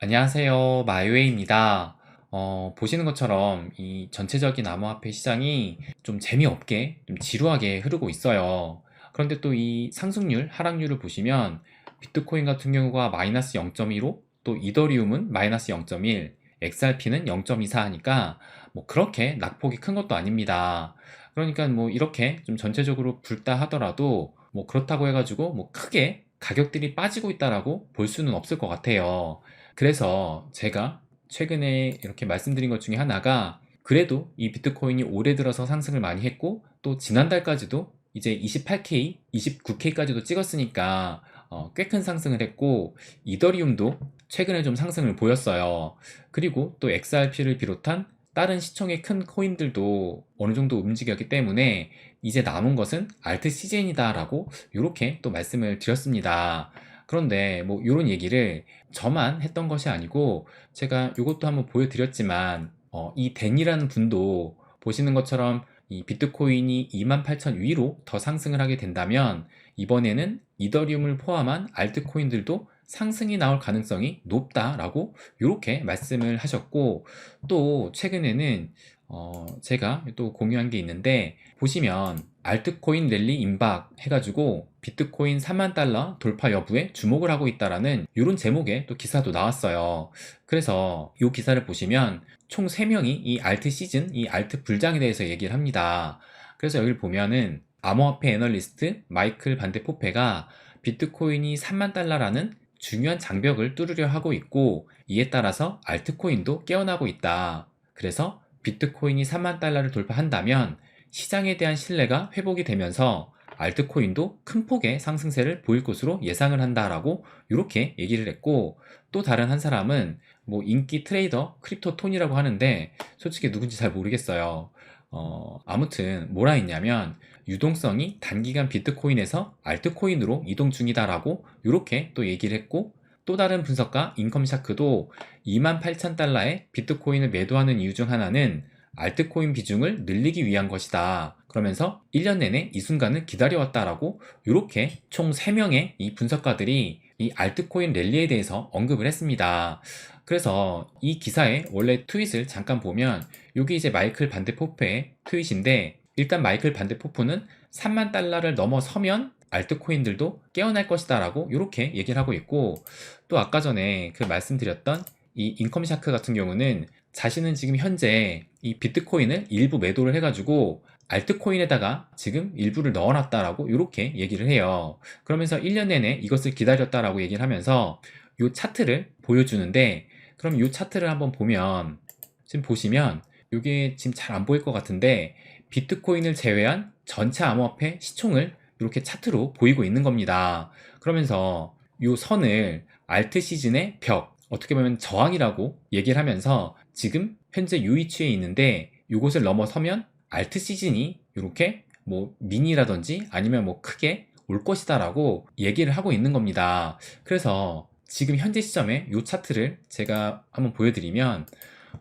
안녕하세요. 마이웨이입니다. 어, 보시는 것처럼 이 전체적인 암호화폐 시장이 좀 재미없게, 좀 지루하게 흐르고 있어요. 그런데 또 이 상승률, 하락률을 보시면 비트코인 같은 경우가 마이너스 0.15, 또 이더리움은 마이너스 0.1, XRP는 0.24 하니까 뭐 그렇게 낙폭이 큰 것도 아닙니다. 그러니까 뭐 이렇게 좀 전체적으로 붉다 하더라도 뭐 그렇다고 해가지고 뭐 크게 가격들이 빠지고 있다라고 볼 수는 없을 것 같아요. 그래서 제가 최근에 이렇게 말씀드린 것 중에 하나가 그래도 이 비트코인이 올해 들어서 상승을 많이 했고 또 지난달까지도 이제 28K, 29K까지도 찍었으니까 어, 꽤 큰 상승을 했고 이더리움도 최근에 좀 상승을 보였어요. 그리고 또 XRP를 비롯한 다른 시총의 큰 코인들도 어느 정도 움직였기 때문에 이제 남은 것은 알트 시즌이다라고 이렇게 또 말씀을 드렸습니다. 그런데 뭐 이런 얘기를 저만 했던 것이 아니고 제가 이것도 한번 보여드렸지만 어, 이 댄이라는 분도 보시는 것처럼 이 비트코인이 28,000 위로 더 상승을 하게 된다면 이번에는 이더리움을 포함한 알트코인들도 상승이 나올 가능성이 높다라고 이렇게 말씀을 하셨고 또 최근에는 어, 제가 또 공유한 게 있는데 보시면 알트코인 랠리 임박 해가지고 비트코인 3만 달러 돌파 여부에 주목을 하고 있다라는 이런 제목의 또 기사도 나왔어요. 그래서 이 기사를 보시면 총 3명이 이 알트 시즌, 이 알트 불장에 대해서 얘기를 합니다. 그래서 여기를 보면은 암호화폐 애널리스트 마이클 반데포페가 비트코인이 3만 달러라는 중요한 장벽을 뚫으려 하고 있고 이에 따라서 알트코인도 깨어나고 있다. 그래서 비트코인이 3만 달러를 돌파한다면 시장에 대한 신뢰가 회복이 되면서 알트코인도 큰 폭의 상승세를 보일 것으로 예상을 한다라고 이렇게 얘기를 했고 또 다른 한 사람은 뭐 인기 트레이더 크립토톤이라고 하는데 솔직히 누군지 잘 모르겠어요. 어, 아무튼 뭐라 했냐면 유동성이 단기간 비트코인에서 알트코인으로 이동 중이다라고 이렇게 또 얘기를 했고 또 다른 분석가 인컴샤크도 28,000달러에 비트코인을 매도하는 이유 중 하나는 알트코인 비중을 늘리기 위한 것이다. 그러면서 1년 내내 이 순간을 기다려왔다라고 이렇게 총 3명의 이 분석가들이 이 알트코인 랠리에 대해서 언급을 했습니다. 그래서 이 기사의 원래 트윗을 잠깐 보면 여기 이제 마이클 반데포프의 트윗인데 일단 마이클 반데포프는 3만 달러를 넘어서면 알트코인들도 깨어날 것이다 라고 이렇게 얘기를 하고 있고 또 아까 전에 그 말씀드렸던 이 인컴샤크 같은 경우는 자신은 지금 현재 이 비트코인을 일부 매도를 해가지고 알트코인에다가 지금 일부를 넣어놨다라고 이렇게 얘기를 해요. 그러면서 1년 내내 이것을 기다렸다라고 얘기를 하면서 이 차트를 보여주는데 그럼 이 차트를 한번 보면 지금 보시면 이게 지금 잘 안 보일 것 같은데 비트코인을 제외한 전체 암호화폐 시총을 이렇게 차트로 보이고 있는 겁니다. 그러면서 이 선을 알트 시즌의 벽, 어떻게 보면 저항이라고 얘기를 하면서 지금 현재 유이치에 있는데 이곳을 넘어서면 알트 시즌이 이렇게 뭐 미니라든지 아니면 뭐 크게 올 것이다 라고 얘기를 하고 있는 겁니다. 그래서 지금 현재 시점에 이 차트를 제가 한번 보여드리면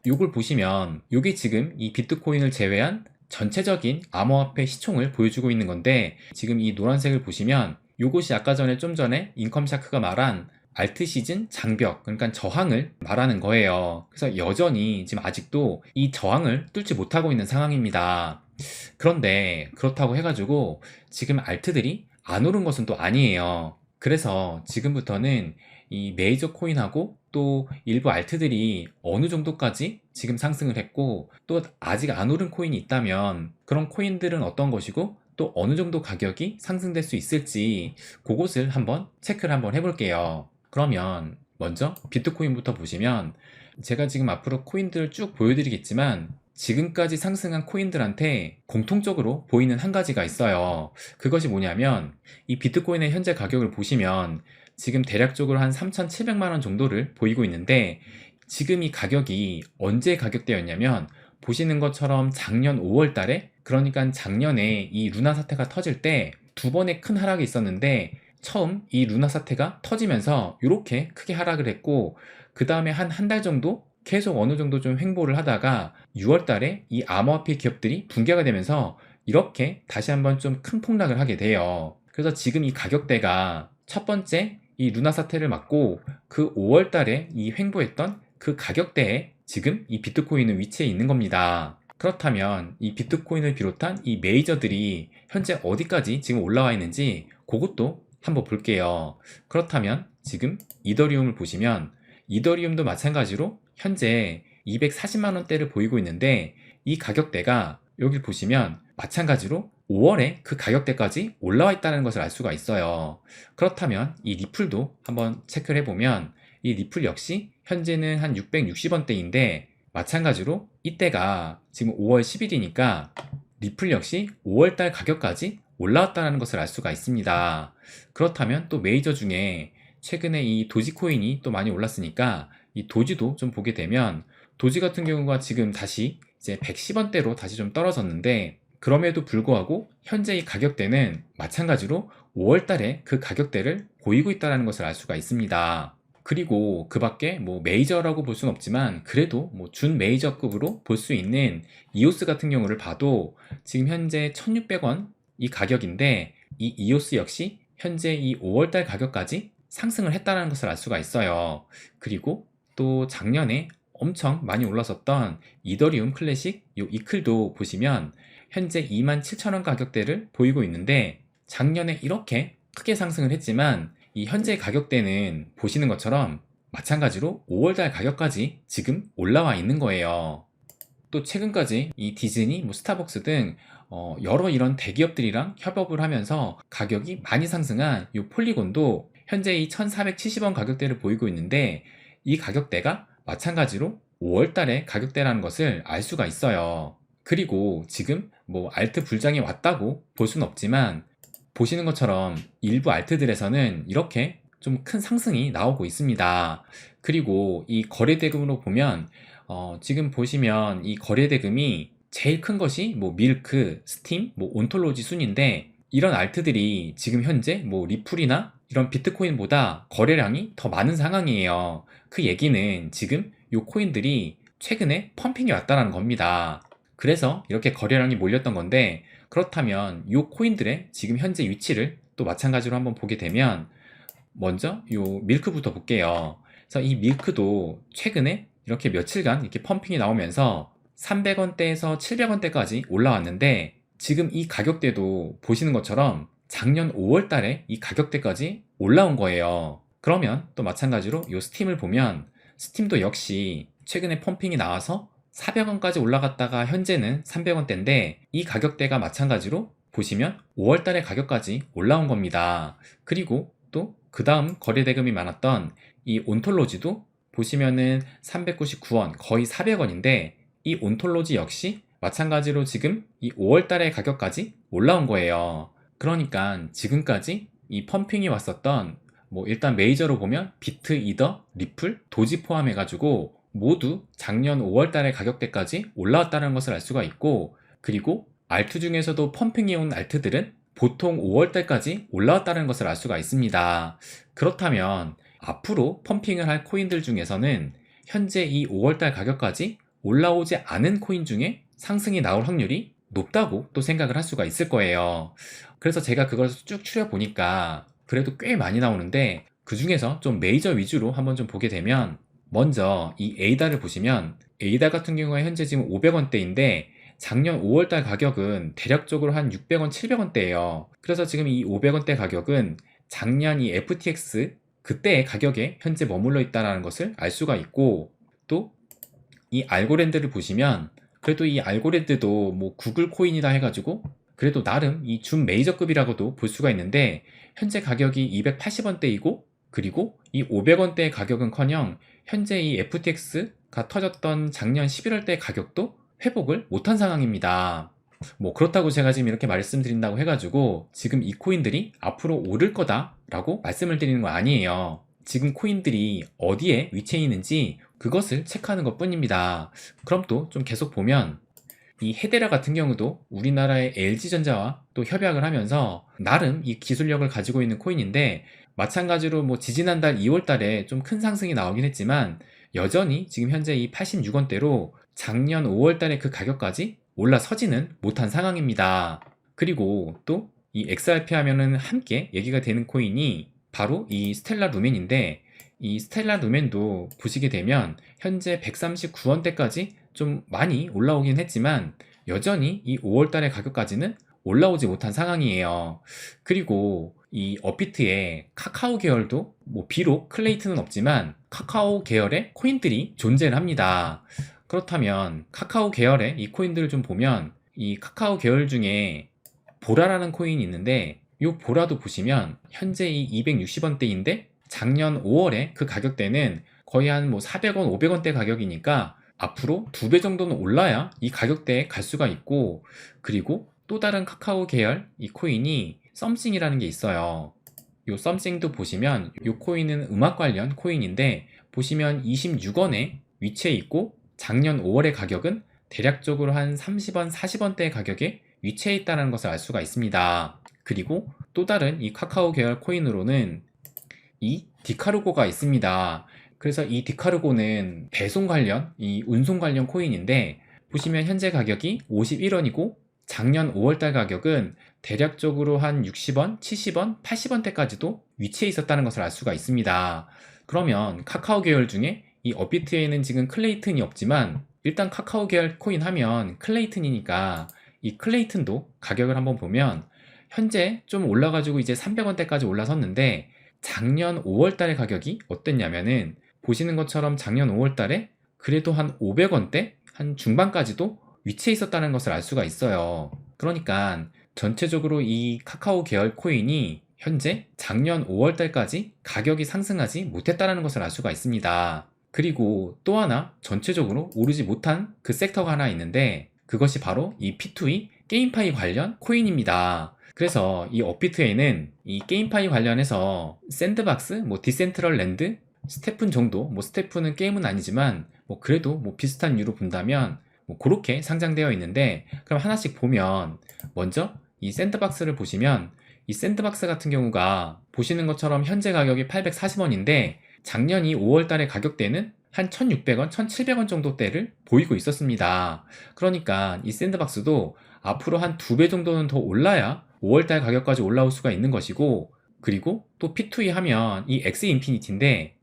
이걸 보시면 이게 지금 이 비트코인을 제외한 전체적인 암호화폐 시총을 보여주고 있는 건데 지금 이 노란색을 보시면 이것이 아까 전에 좀 전에 인컴샤크가 말한 알트 시즌 장벽, 그러니까 저항을 말하는 거예요. 그래서 여전히 지금 아직도 이 저항을 뚫지 못하고 있는 상황입니다. 그런데 그렇다고 해가지고 지금 알트들이 안 오른 것은 또 아니에요. 그래서 지금부터는 이 메이저 코인하고 또 일부 알트들이 어느 정도까지 지금 상승을 했고 또 아직 안 오른 코인이 있다면 그런 코인들은 어떤 것이고 또 어느 정도 가격이 상승될 수 있을지 그것을 한번 체크를 한번 해볼게요. 그러면 먼저 비트코인부터 보시면 제가 지금 앞으로 코인들을 쭉 보여드리겠지만 지금까지 상승한 코인들한테 공통적으로 보이는 한 가지가 있어요. 그것이 뭐냐면 이 비트코인의 현재 가격을 보시면 지금 대략적으로 한 3,700만 원 정도를 보이고 있는데 지금 이 가격이 언제 가격대였냐면 보시는 것처럼 작년 5월 달에 그러니까 작년에 이 루나 사태가 터질 때 두 번의 큰 하락이 있었는데 처음 이 루나 사태가 터지면서 이렇게 크게 하락을 했고 그 다음에 한 한 달 정도 계속 어느 정도 좀 횡보를 하다가 6월 달에 이 암호화폐 기업들이 붕괴가 되면서 이렇게 다시 한번 좀 큰 폭락을 하게 돼요. 그래서 지금 이 가격대가 첫 번째 이 루나 사태를 맞고 그 5월 달에 이 횡보했던 그 가격대에 지금 이 비트코인은 위치해 있는 겁니다. 그렇다면 이 비트코인을 비롯한 이 메이저들이 현재 어디까지 지금 올라와 있는지 그것도 한번 볼게요. 그렇다면 지금 이더리움을 보시면 이더리움도 마찬가지로 현재 240만 원대를 보이고 있는데 이 가격대가 여기 보시면 마찬가지로 5월에 그 가격대까지 올라와 있다는 것을 알 수가 있어요. 그렇다면 이 리플도 한번 체크를 해보면 이 리플 역시 현재는 한 660원대인데 마찬가지로 이때가 지금 5월 10일이니까 리플 역시 5월달 가격까지 올라왔다는 것을 알 수가 있습니다. 그렇다면 또 메이저 중에 최근에 이 도지코인이 또 많이 올랐으니까 이 도지도 좀 보게 되면 도지 같은 경우가 지금 다시 이제 110원대로 다시 좀 떨어졌는데 그럼에도 불구하고 현재 이 가격대는 마찬가지로 5월 달에 그 가격대를 보이고 있다는 것을 알 수가 있습니다. 그리고 그 밖에 뭐 메이저라고 볼 수는 없지만 그래도 뭐 준 메이저급으로 볼 수 있는 이오스 같은 경우를 봐도 지금 현재 1600원 이 가격인데 이 이오스 역시 현재 이 5월 달 가격까지 상승을 했다는 것을 알 수가 있어요. 그리고 또 작년에 엄청 많이 올랐었던 이더리움 클래식 요 이클도 보시면 현재 27,000원 가격대를 보이고 있는데 작년에 이렇게 크게 상승을 했지만 이 현재 가격대는 보시는 것처럼 마찬가지로 5월달 가격까지 지금 올라와 있는 거예요. 또 최근까지 이 디즈니, 뭐 스타벅스 등 어, 여러 이런 대기업들이랑 협업을 하면서 가격이 많이 상승한 이 폴리곤도 현재 이 1470원 가격대를 보이고 있는데 이 가격대가 마찬가지로 5월 달의 가격대라는 것을 알 수가 있어요. 그리고 지금 뭐 알트 불장이 왔다고 볼 수는 없지만 보시는 것처럼 일부 알트들에서는 이렇게 좀 큰 상승이 나오고 있습니다. 그리고 이 거래대금으로 보면 어, 지금 보시면 이 거래대금이 제일 큰 것이 뭐 밀크, 스팀, 뭐 온톨로지 순인데 이런 알트들이 지금 현재 뭐 리플이나 이런 비트코인보다 거래량이 더 많은 상황이에요. 그 얘기는 지금 요 코인들이 최근에 펌핑이 왔다는 겁니다. 그래서 이렇게 거래량이 몰렸던 건데 그렇다면 요 코인들의 지금 현재 위치를 또 마찬가지로 한번 보게 되면 먼저 요 밀크부터 볼게요. 그래서 이 밀크도 최근에 이렇게 며칠간 이렇게 펌핑이 나오면서 300원대에서 700원대까지 올라왔는데 지금 이 가격대도 보시는 것처럼 작년 5월 달에 이 가격대까지 올라온 거예요. 그러면 또 마찬가지로 이 스팀을 보면 스팀도 역시 최근에 펌핑이 나와서 400원까지 올라갔다가 현재는 300원대인데 이 가격대가 마찬가지로 보시면 5월 달의 가격까지 올라온 겁니다. 그리고 또 그 다음 거래 대금이 많았던 이 온톨로지도 보시면은 399원 거의 400원인데 이 온톨로지 역시 마찬가지로 지금 이 5월 달의 가격까지 올라온 거예요. 그러니까 지금까지 이 펌핑이 왔었던 뭐 일단 메이저로 보면 비트, 이더, 리플, 도지 포함해가지고 모두 작년 5월 달의 가격대까지 올라왔다는 것을 알 수가 있고 그리고 알트 중에서도 펌핑이 온 알트들은 보통 5월 달까지 올라왔다는 것을 알 수가 있습니다. 그렇다면 앞으로 펌핑을 할 코인들 중에서는 현재 이 5월 달 가격까지 올라오지 않은 코인 중에 상승이 나올 확률이 높다고 또 생각을 할 수가 있을 거예요. 그래서 제가 그걸 쭉 추려 보니까 그래도 꽤 많이 나오는데 그 중에서 좀 메이저 위주로 한번 좀 보게 되면 먼저 이 에이다를 보시면 에이다 같은 경우가 현재 지금 500원대인데 작년 5월달 가격은 대략적으로 한 600원, 700원대예요. 그래서 지금 이 500원대 가격은 작년 이 FTX 그때의 가격에 현재 머물러 있다는 것을 알 수가 있고 또 이 알고랜드를 보시면 그래도 이 알고랜드도 뭐 구글 코인이다 해가지고 그래도 나름 이 준 메이저급이라고도 볼 수가 있는데 현재 가격이 280원대이고 그리고 이 500원대의 가격은커녕 현재 이 FTX가 터졌던 작년 11월대 가격도 회복을 못한 상황입니다. 뭐 그렇다고 제가 지금 이렇게 말씀드린다고 해가지고 지금 이 코인들이 앞으로 오를 거다라고 말씀을 드리는 거 아니에요. 지금 코인들이 어디에 위치해 있는지 그것을 체크하는 것 뿐입니다. 그럼 또 좀 계속 보면 이 헤데라 같은 경우도 우리나라의 LG전자와 또 협약을 하면서 나름 이 기술력을 가지고 있는 코인인데 마찬가지로 뭐 지지난달 2월 달에 좀 큰 상승이 나오긴 했지만 여전히 지금 현재 이 86원대로 작년 5월 달에 그 가격까지 올라서지는 못한 상황입니다. 그리고 또 이 XRP 하면은 함께 얘기가 되는 코인이 바로 이 스텔라 루멘인데 이 스텔라 루멘도 보시게 되면 현재 139원대까지 좀 많이 올라오긴 했지만 여전히 이 5월 달의 가격까지는 올라오지 못한 상황이에요. 그리고 이 업비트의 카카오 계열도 뭐 비록 클레이트는 없지만 카카오 계열의 코인들이 존재를 합니다. 그렇다면 카카오 계열의 이 코인들을 좀 보면 이 카카오 계열 중에 보라라는 코인이 있는데 이 보라도 보시면 현재 이 260원대인데 작년 5월에 그 가격대는 거의 한 뭐 400원, 500원대 가격이니까 앞으로 두 배 정도는 올라야 이 가격대에 갈 수가 있고 그리고 또 다른 카카오 계열 이 코인이 썸씽이라는 게 있어요. 요 썸씽도 보시면 요 코인은 음악 관련 코인인데 보시면 26원에 위치해 있고 작년 5월의 가격은 대략적으로 한 30원, 40원대 가격에 위치해 있다는 것을 알 수가 있습니다. 그리고 또 다른 이 카카오 계열 코인으로는 이 디카르고가 있습니다. 그래서 이 디카르고는 배송 관련, 이 운송 관련 코인인데 보시면 현재 가격이 51원이고 작년 5월달 가격은 대략적으로 한 60원, 70원, 80원대까지도 위치해 있었다는 것을 알 수가 있습니다. 그러면 카카오 계열 중에 이 업비트에는 지금 클레이튼이 없지만 일단 카카오 계열 코인 하면 클레이튼이니까 이 클레이튼도 가격을 한번 보면 현재 좀 올라가지고 이제 300원대까지 올라섰는데 작년 5월 달의 가격이 어땠냐면은 보시는 것처럼 작년 5월 달에 그래도 한 500원대 한 중반까지도 위치해 있었다는 것을 알 수가 있어요. 그러니까 전체적으로 이 카카오 계열 코인이 현재 작년 5월 달까지 가격이 상승하지 못했다는 것을 알 수가 있습니다. 그리고 또 하나 전체적으로 오르지 못한 그 섹터가 하나 있는데 그것이 바로 이 P2E 게임파이 관련 코인입니다. 그래서 이 업비트에는 이 게임파이 관련해서 샌드박스, 뭐 디센트럴 랜드, 스테픈 정도, 뭐 스테픈은 게임은 아니지만 뭐 그래도 뭐 비슷한 유로 본다면 뭐 그렇게 상장되어 있는데 그럼 하나씩 보면 먼저 이 샌드박스를 보시면 이 샌드박스 같은 경우가 보시는 것처럼 현재 가격이 840원인데 작년 이 5월 달의 가격대는 한 1600원, 1700원 정도대를 보이고 있었습니다. 그러니까 이 샌드박스도 앞으로 한 두 배 정도는 더 올라야 5월달 가격까지 올라올 수가 있는 것이고 그리고 또 P2E 하면 이 X 인피니티인데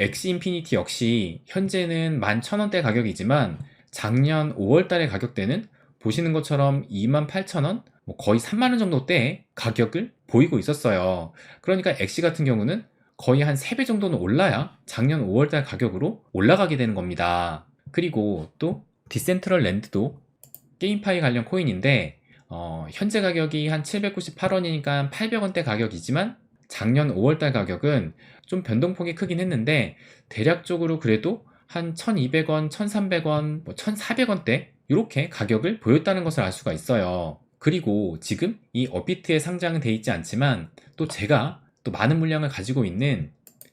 X 인피니티 역시 현재는 11,000원대 가격이지만 작년 5월달의 가격대는 보시는 것처럼 28,000원, 뭐 거의 3만원 정도대의 가격을 보이고 있었어요. 그러니까 X 같은 경우는 거의 한 3배 정도는 올라야 작년 5월달 가격으로 올라가게 되는 겁니다. 그리고 또 디센트럴 랜드도 게임파이 관련 코인인데 어, 현재 가격이 한 798원이니까 800원대 가격이지만 작년 5월달 가격은 좀 변동폭이 크긴 했는데 대략적으로 그래도 한 1200원, 1300원, 뭐 1400원대 이렇게 가격을 보였다는 것을 알 수가 있어요. 그리고 지금 이 업비트에 상장은 돼 있지 않지만 또 제가 또 많은 물량을 가지고 있는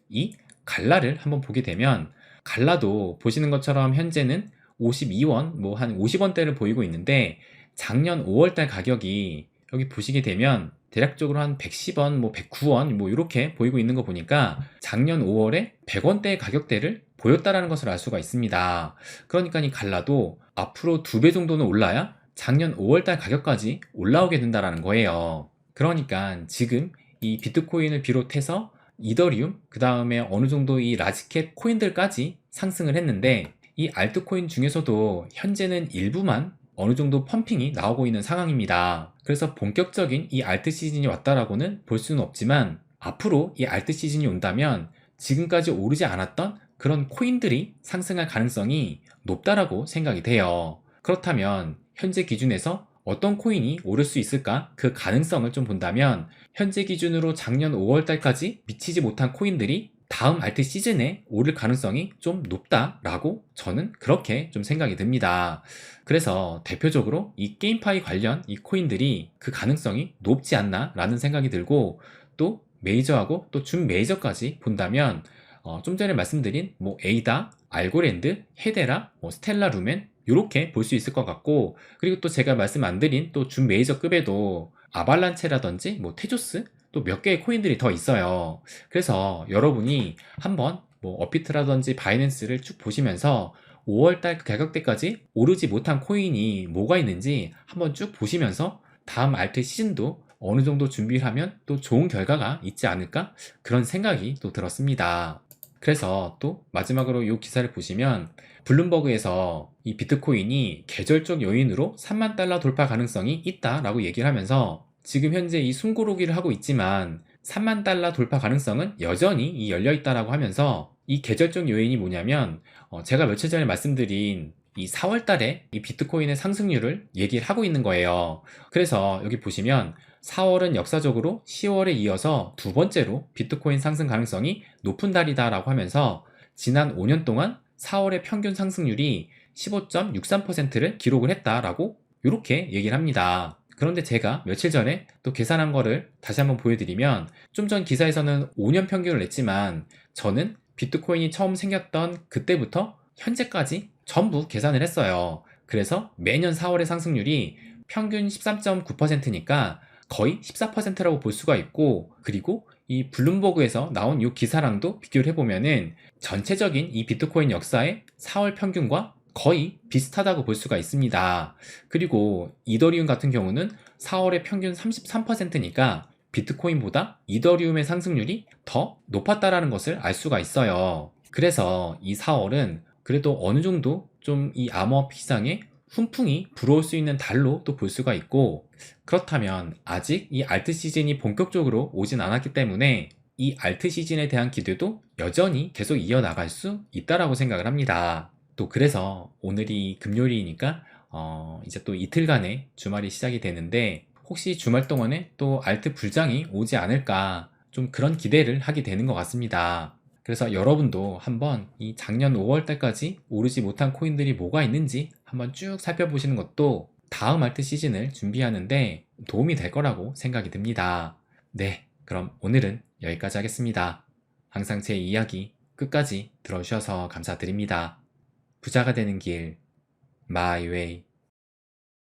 이 갈라를 한번 보게 되면 갈라도 보시는 것처럼 현재는 52원, 뭐 한 50원대를 보이고 있는데 작년 5월달 가격이 여기 보시게 되면 대략적으로 한 110원, 뭐 109원, 뭐 이렇게 보이고 있는 거 보니까 작년 5월에 100원대의 가격대를 보였다라는 것을 알 수가 있습니다. 그러니까 이 갈라도 앞으로 두 배 정도는 올라야 작년 5월달 가격까지 올라오게 된다라는 거예요. 그러니까 지금 이 비트코인을 비롯해서 이더리움, 그 다음에 어느 정도 이 라지캡 코인들까지 상승을 했는데 이 알트코인 중에서도 현재는 일부만 어느 정도 펌핑이 나오고 있는 상황입니다. 그래서 본격적인 이 알트 시즌이 왔다라고는 볼 수는 없지만 앞으로 이 알트 시즌이 온다면 지금까지 오르지 않았던 그런 코인들이 상승할 가능성이 높다라고 생각이 돼요. 그렇다면 현재 기준에서 어떤 코인이 오를 수 있을까? 그 가능성을 좀 본다면 현재 기준으로 작년 5월달까지 미치지 못한 코인들이 다음 알트 시즌에 오를 가능성이 좀 높다라고 저는 그렇게 좀 생각이 듭니다. 그래서 대표적으로 이 게임파이 관련 이 코인들이 그 가능성이 높지 않나라는 생각이 들고 또 메이저하고 또 준 메이저까지 본다면 어, 좀 전에 말씀드린 뭐 에이다, 알고랜드, 헤데라, 뭐 스텔라 루멘 이렇게 볼 수 있을 것 같고 그리고 또 제가 말씀 안 드린 또 준 메이저급에도 아발란체라든지 뭐 테조스 또 몇 개의 코인들이 더 있어요. 그래서 여러분이 한번 뭐 어피트라든지 바이낸스를 쭉 보시면서 5월달 그 가격 대까지 오르지 못한 코인이 뭐가 있는지 한번 쭉 보시면서 다음 알트 시즌도 어느 정도 준비를 하면 또 좋은 결과가 있지 않을까? 그런 생각이 또 들었습니다. 그래서 또 마지막으로 이 기사를 보시면 블룸버그에서 이 비트코인이 계절적 요인으로 3만 달러 돌파 가능성이 있다라고 얘기를 하면서 지금 현재 이 숨고르기를 하고 있지만 3만 달러 돌파 가능성은 여전히 이 열려 있다라고 하면서 이 계절적 요인이 뭐냐면 어, 제가 며칠 전에 말씀드린 이 4월 달에 이 비트코인의 상승률을 얘기를 하고 있는 거예요. 그래서 여기 보시면 4월은 역사적으로 10월에 이어서 두 번째로 비트코인 상승 가능성이 높은 달이다라고 하면서 지난 5년 동안 4월의 평균 상승률이 15.63%를 기록을 했다라고 이렇게 얘기를 합니다. 그런데 제가 며칠 전에 또 계산한 거를 다시 한번 보여드리면 좀 전 기사에서는 5년 평균을 냈지만 저는 비트코인이 처음 생겼던 그때부터 현재까지 전부 계산을 했어요. 그래서 매년 4월의 상승률이 평균 13.9%니까 거의 14%라고 볼 수가 있고 그리고 이 블룸버그에서 나온 이 기사랑도 비교를 해보면은 전체적인 이 비트코인 역사의 4월 평균과 거의 비슷하다고 볼 수가 있습니다. 그리고 이더리움 같은 경우는 4월의 평균 33%니까 비트코인보다 이더리움의 상승률이 더 높았다라는 것을 알 수가 있어요. 그래서 이 4월은 그래도 어느 정도 좀 이 암호화폐 시장에 훈풍이 불어올 수 있는 달로 또 볼 수가 있고 그렇다면 아직 이 알트 시즌이 본격적으로 오진 않았기 때문에 이 알트 시즌에 대한 기대도 여전히 계속 이어나갈 수 있다라고 생각을 합니다. 또 그래서 오늘이 금요일이니까 어 이제 또 이틀간의 주말이 시작이 되는데 혹시 주말 동안에 또 알트 불장이 오지 않을까 좀 그런 기대를 하게 되는 것 같습니다. 그래서 여러분도 한번 이 작년 5월 달까지 오르지 못한 코인들이 뭐가 있는지 한번 쭉 살펴보시는 것도 다음 알트 시즌을 준비하는데 도움이 될 거라고 생각이 듭니다. 네, 그럼 오늘은 여기까지 하겠습니다. 항상 제 이야기 끝까지 들어주셔서 감사드립니다. 부자가 되는 길, 마이웨이.